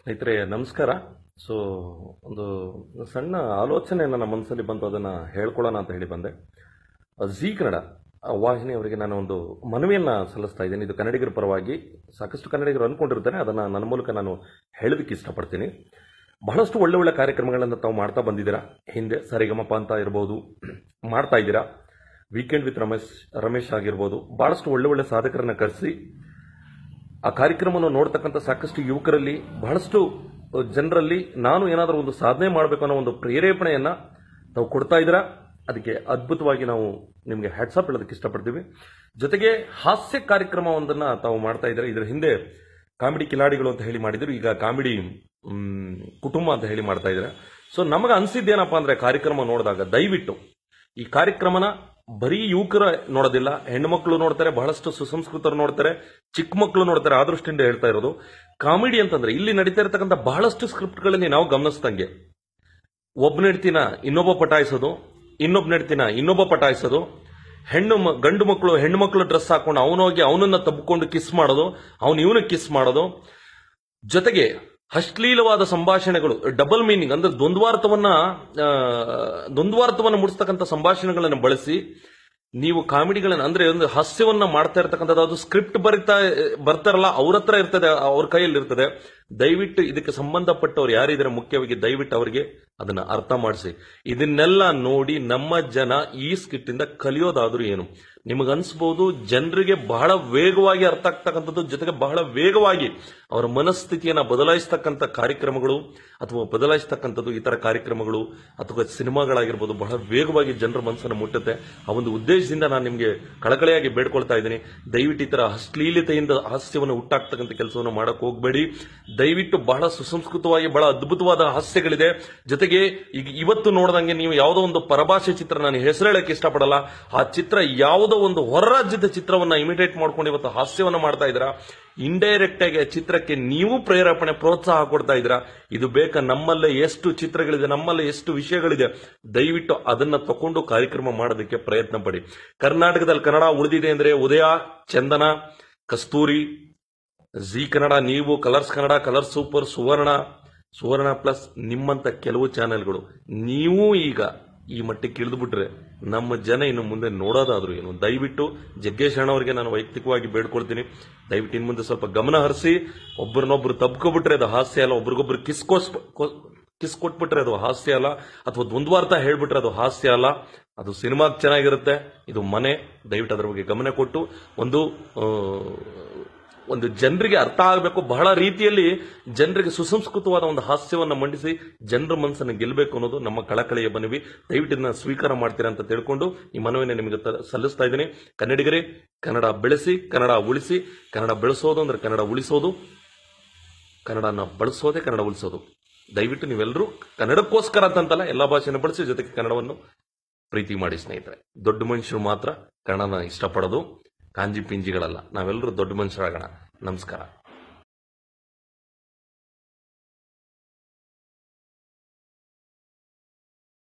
ಸ್ನೇಹಿತರೆ, ನಮಸ್ಕಾರ. ಸೊ ಒಂದು ಸಣ್ಣ ಆಲೋಚನೆ ನನ್ನ ಮನಸ್ಸಲ್ಲಿ ಬಂತು ಅದನ್ನು ಹೇಳ್ಕೊಳ್ಳೋಣ ಅಂತ ಹೇಳಿ ಬಂದೆ. ಜಿ ಕನ್ನಡ ವಾಹಿನಿ ಅವರಿಗೆ ನಾನು ಒಂದು ಮನವಿಯನ್ನು ಸಲ್ಲಿಸ್ತಾ ಇದ್ದೀನಿ. ಇದು ಕನ್ನಡಿಗರ ಪರವಾಗಿ ಸಾಕಷ್ಟು ಕನ್ನಡಿಗರು ಅಂದ್ಕೊಂಡಿರ್ತಾರೆ. ಅದನ್ನು ನನ್ನ ಮೂಲಕ ನಾನು ಹೇಳೋದಕ್ಕೆ ಇಷ್ಟಪಡ್ತೀನಿ. ಬಹಳಷ್ಟು ಒಳ್ಳೆ ಒಳ್ಳೆ ಕಾರ್ಯಕ್ರಮಗಳನ್ನು ತಾವು ಮಾಡ್ತಾ ಬಂದಿದ್ದೀರಾ? ಹಿಂದೆ ಸರಿಗಮಪ ಅಂತ ಇರ್ಬೋದು, ಮಾಡ್ತಾ ಇದ್ದೀರಾ? ವೀಕೆಂಡ್ ವಿತ್ ರಮೇಶ್ ರಮೇಶ್ ಆಗಿರ್ಬೋದು. ಬಹಳಷ್ಟು ಒಳ್ಳೆ ಒಳ್ಳೆ ಸಾಧಕರನ್ನ ಕರೆಸಿ ಆ ಕಾರ್ಯಕ್ರಮವನ್ನು ನೋಡ್ತಕ್ಕಂಥ ಸಾಕಷ್ಟು ಯುವಕರಲ್ಲಿ ಬಹಳಷ್ಟು ಜನರಲ್ಲಿ ನಾನು ಏನಾದರೂ ಒಂದು ಸಾಧನೆ ಮಾಡಬೇಕು ಅನ್ನೋ ಒಂದು ಪ್ರೇರೇಪಣೆಯನ್ನು ತಾವು ಕೊಡ್ತಾ ಇದ್ದೀರಾ? ಅದಕ್ಕೆ ಅದ್ಭುತವಾಗಿ ನಾವು ನಿಮಗೆ ಹ್ಯಾಟ್ಸಪ್ ಹೇಳೋದಕ್ಕೆ ಇಷ್ಟಪಡ್ತೀವಿ. ಜೊತೆಗೆ ಹಾಸ್ಯ ಕಾರ್ಯಕ್ರಮವೊಂದನ್ನು ತಾವು ಮಾಡ್ತಾ ಇದ್ದಾರೆ? ಇದರ ಹಿಂದೆ ಕಾಮಿಡಿ ಕಿಲಾಡಿಗಳು ಅಂತ ಹೇಳಿ ಮಾಡಿದ್ರು. ಈಗ ಕಾಮಿಡಿ ಕುಟುಂಬ ಅಂತ ಹೇಳಿ ಮಾಡ್ತಾ ಇದ್ದಾರೆ. ಸೊ ನಮಗೆ ಅನಿಸಿದ್ದೇನಪ್ಪ ಅಂದರೆ ಕಾರ್ಯಕ್ರಮ ನೋಡಿದಾಗ ದಯವಿಟ್ಟು ಈ ಕಾರ್ಯಕ್ರಮನ ಬರೀ ಯುವಕರ ನೋಡೋದಿಲ್ಲ ಹೆಣ್ಮಕ್ಳು ನೋಡ್ತಾರೆ, ಬಹಳಷ್ಟು ಸುಸಂಸ್ಕೃತರು ನೋಡ್ತಾರೆ, ಚಿಕ್ಕ ಮಕ್ಕಳು ನೋಡ್ತಾರೆ, ಆ ದೃಷ್ಟಿಯಿಂದ ಹೇಳ್ತಾ ಇರೋದು. ಕಾಮಿಡಿ ಅಂತಂದ್ರೆ ಇಲ್ಲಿ ನಡೀತಾ ಇರತಕ್ಕಂಥ ಬಹಳಷ್ಟು ಸ್ಕ್ರಿಪ್ಟ್ಗಳಲ್ಲಿ ನಾವು ಗಮನಿಸ್ದಂಗೆ. ಒಬ್ಬ ನೆಡ್ತಿನ ಇನ್ನೊಬ್ಬ ಪಟಾಯಿಸೋದು ಇನ್ನೊಬ್ಬ ನೆಡ್ತಿನ ಇನ್ನೊಬ್ಬ ಪಟಾಯಿಸೋದು, ಹೆಣ್ಣು ಗಂಡು ಮಕ್ಕಳು ಹೆಣ್ಣು ಮಕ್ಕಳು ಡ್ರೆಸ್ ಹಾಕೊಂಡು ಅವನೋಗಿ ಅವನನ್ನ ತಬ್ಕೊಂಡು ಕಿಸ್ ಮಾಡೋದು, ಅವನು ಇವನ ಕಿಸ್ ಮಾಡೋದು. ಜೊತೆಗೆ ಅಶ್ಲೀಲವಾದ ಸಂಭಾಷಣೆಗಳು ಡಬಲ್ ಮೀನಿಂಗ್ ಅಂದ್ರೆ ದ್ವಂದ್ವಾರ್ಥವನ್ನ ದ್ವಂದ್ವಾರ್ಥವನ್ನು ಮೂಡಿಸ್ತಕ್ಕಂಥ ಸಂಭಾಷಣೆಗಳನ್ನು ಬಳಸಿ, ನೀವು ಕಾಮಿಡಿಗಳನ್ನ, ಅಂದ್ರೆ ಒಂದು ಹಾಸ್ಯವನ್ನ ಮಾಡ್ತಾ ಇರ್ತಕ್ಕಂಥದ್ದು, ಅದು ಸ್ಕ್ರಿಪ್ಟ್ ಬರಿತಾ, ಬರ್ತಾರಲ್ಲ, ಅವ್ರ ಹತ್ರ ಇರ್ತದೆ, ಅವ್ರ ಕೈಯಲ್ಲಿ ಇರ್ತದೆ ದಯವಿಟ್ಟು ಇದಕ್ಕೆ ಸಂಬಂಧಪಟ್ಟವ್ರು ಯಾರಿದ್ರೆ ಮುಖ್ಯವಾಗಿ ದಯವಿಟ್ಟು ಅವರಿಗೆ ಅದನ್ನ ಅರ್ಥ ಮಾಡಿಸಿ. ಇದನ್ನೆಲ್ಲ ನೋಡಿ ನಮ್ಮ ಜನ ಈ ಸ್ಕಿಟ್ ಇಂದ ಕಲಿಯೋದಾದ್ರೂ ಏನು? ನಿಮಗನ್ಸ್ಬೋದು ಜನರಿಗೆ ಬಹಳ ವೇಗವಾಗಿ ಅರ್ಥ ಆಗ್ತಕ್ಕಂಥದ್ದು ಜೊತೆಗೆ ಬಹಳ ವೇಗವಾಗಿ ಅವರ ಮನಸ್ಥಿತಿಯನ್ನ ಬದಲಾಯಿಸ್ತಕ್ಕಂಥ ಕಾರ್ಯಕ್ರಮಗಳು ಅಥವಾ ಬದಲಾಯಿಸ್ತಕ್ಕಂಥದ್ದು ಇತರ ತರ ಕಾರ್ಯಕ್ರಮಗಳು ಅಥವಾ ಸಿನಿಮಾಗಳಾಗಿರ್ಬೋದು ಬಹಳ ವೇಗವಾಗಿ ಜನರ ಮನಸ್ಸನ್ನು ಮುಟ್ಟುತ್ತೆ. ಆ ಒಂದು ಉದ್ದೇಶದಿಂದ ನಾನು ನಿಮಗೆ ಕಳಕಳಿಯಾಗಿ ಬೇಡ್ಕೊಳ್ತಾ ಇದ್ದೀನಿ. ದಯವಿಟ್ಟು ಈ ತರ ಅಶ್ಲೀಲತೆಯಿಂದ ಹಾಸ್ಯವನ್ನು ಹುಟ್ಟಾಕ್ತಕ್ಕಂಥ ಕೆಲಸವನ್ನು ಮಾಡಕ್ ಹೋಗಬೇಡಿ. ದಯವಿಟ್ಟು ಬಹಳ ಸುಸಂಸ್ಕೃತವಾಗಿ, ಬಹಳ ಅದ್ಭುತವಾದ ಹಾಸ್ಯಗಳಿದೆ. ಜೊತೆಗೆ ಈಗ ಇವತ್ತು ನೋಡಿದಂಗೆ ನೀವು ಯಾವುದೋ ಒಂದು ಪರಭಾಷೆ ಚಿತ್ರ ನಾನು ಹೆಸರು ಹೇಳಕ್ಕೆ ಇಷ್ಟಪಡಲ್ಲ. ಆ ಚಿತ್ರ ಯಾವುದೋ ಒಂದು ಹೊರ ರಾಜ್ಯದ ಚಿತ್ರವನ್ನ ಇಮಿಟೇಟ್ ಮಾಡ್ಕೊಂಡು ಇವತ್ತು ಹಾಸ್ಯವನ್ನ ಮಾಡ್ತಾ ಇದ್ದೀರಾ? ಇಂಡೈರೆಕ್ಟ್ ಆಗಿ ಚಿತ್ರಕ್ಕೆ ನೀವು ಪ್ರೇರೇಪಣೆ, ಪ್ರೋತ್ಸಾಹ ಕೊಡ್ತಾ ಇದ್ದೀರಾ? ಇದು ಬೇಕಾ? ನಮ್ಮಲ್ಲೇ ಎಷ್ಟು ಚಿತ್ರಗಳಿದೆ, ನಮ್ಮಲ್ಲೇ ಎಷ್ಟು ವಿಷಯಗಳಿದೆ? ದಯವಿಟ್ಟು ಅದನ್ನ ತಕೊಂಡು ಕಾರ್ಯಕ್ರಮ ಮಾಡೋದಕ್ಕೆ ಪ್ರಯತ್ನ ಪಡಿ. ಕರ್ನಾಟಕದಲ್ಲಿ ಕನ್ನಡ ಉಳಿದಿದೆ ಅಂದ್ರೆ ಉದಯ, ಚಂದನ, ಕಸ್ತೂರಿ ಜಿ ಕನ್ನಡ, ನೀವು Colors Kannada, Color Super, Suvarna Suvarna Plus ನಿಮ್ಮಂತ ಕೆಲವು ಚಾನೆಲ್ಗಳು. ನೀವು ಈಗ ಈ ಮಟ್ಟಕ್ಕೆ ಇಳಿದು ಬಿಟ್ರೆ ನಮ್ಮ ಜನ ಇನ್ನು ಮುಂದೆ ನೋಡೋದಾದ್ರೂ ಏನು? ದಯವಿಟ್ಟು ಜಗ್ಗೇಶ್ ಅಣ್ಣವರಿಗೆ ನಾನು ವೈಯಕ್ತಿಕವಾಗಿ ಬೇಡ್ಕೊಳ್ತೀನಿ. ದಯವಿಟ್ಟು ಇನ್ನು ಮುಂದೆ ಸ್ವಲ್ಪ ಗಮನ ಹರಿಸಿ ಒಬ್ಬರನ್ನೊಬ್ರು ತಬ್ಕೊಬಿಟ್ರೆ ಅದು ಹಾಸ್ಯ ಅಲ್ಲ, ಒಬ್ರಿಗೊಬ್ರು ಕಿಸ್ಕೋಸ್ ಕಿಸ್ ಕೊಟ್ಬಿಟ್ರೆ ಅದು ಹಾಸ್ಯ ಅಲ್ಲ, ಅಥವಾ ದ್ವಂದ್ವಾರ್ಥ ಹೇಳ್ಬಿಟ್ರೆ ಅದು ಹಾಸ್ಯ ಅಲ್ಲ, ಅದು ಸಿನಿಮಾಗ್ ಚೆನ್ನಾಗಿರುತ್ತೆ, ಇದು ಮನೆ. ದಯವಿಟ್ಟು ಅದರ ಬಗ್ಗೆ ಗಮನ ಕೊಟ್ಟು, ಒಂದು ಒಂದು ಜನರಿಗೆ ಅರ್ಥ ಆಗಬೇಕು. ಬಹಳ ರೀತಿಯಲ್ಲಿ ಜನರಿಗೆ ಸುಸಂಸ್ಕೃತವಾದ ಒಂದು ಹಾಸ್ಯವನ್ನು ಮಂಡಿಸಿ ಜನರ ಮನಸ್ಸನ್ನು ಗೆಲ್ಲಬೇಕು ಅನ್ನೋದು ನಮ್ಮ ಕಳಕಳಿಯ ಮನವಿ. ದಯವಿಟ್ಟು ಇದನ್ನ ಸ್ವೀಕಾರ ಮಾಡ್ತೀರಾ ಅಂತ ತಿಳ್ಕೊಂಡು ಈ ಮನವಿಯನ್ನು ನಿಮಗೆ ಸಲ್ಲಿಸ್ತಾ ಇದ್ದೀನಿ. ಕನ್ನಡಿಗರೇ, ಕನ್ನಡ ಬೆಳೆಸಿ, ಕನ್ನಡ ಉಳಿಸಿ, ಕನ್ನಡ ಬೆಳೆಸೋದು ಅಂದ್ರೆ ಕನ್ನಡ ಉಳಿಸೋದು, ಕನ್ನಡನ ಬಳಸೋದೇ ಕನ್ನಡ ಉಳಿಸೋದು. ದಯವಿಟ್ಟು ನೀವೆಲ್ಲರೂ ಕನ್ನಡಕ್ಕೋಸ್ಕರ ಅಂತಂತಲ್ಲ, ಎಲ್ಲಾ ಭಾಷೆನ ಬಳಸಿ ಜೊತೆಗೆ ಕನ್ನಡವನ್ನು ಪ್ರೀತಿ ಮಾಡಿ ಸ್ನೇಹಿತರೆ. ದೊಡ್ಡ ಮನುಷ್ಯರು ಮಾತ್ರ ಕನ್ನಡನ ಇಷ್ಟಪಡೋದು. ಕಾಂಜಿ ಪಿಂಜಿಗಳಲ್ಲ. ನಾವೆಲ್ಲರೂ ದೊಡ್ಡ ಮನುಷ್ಯರಾಗೋಣ. ನಮಸ್ಕಾರ.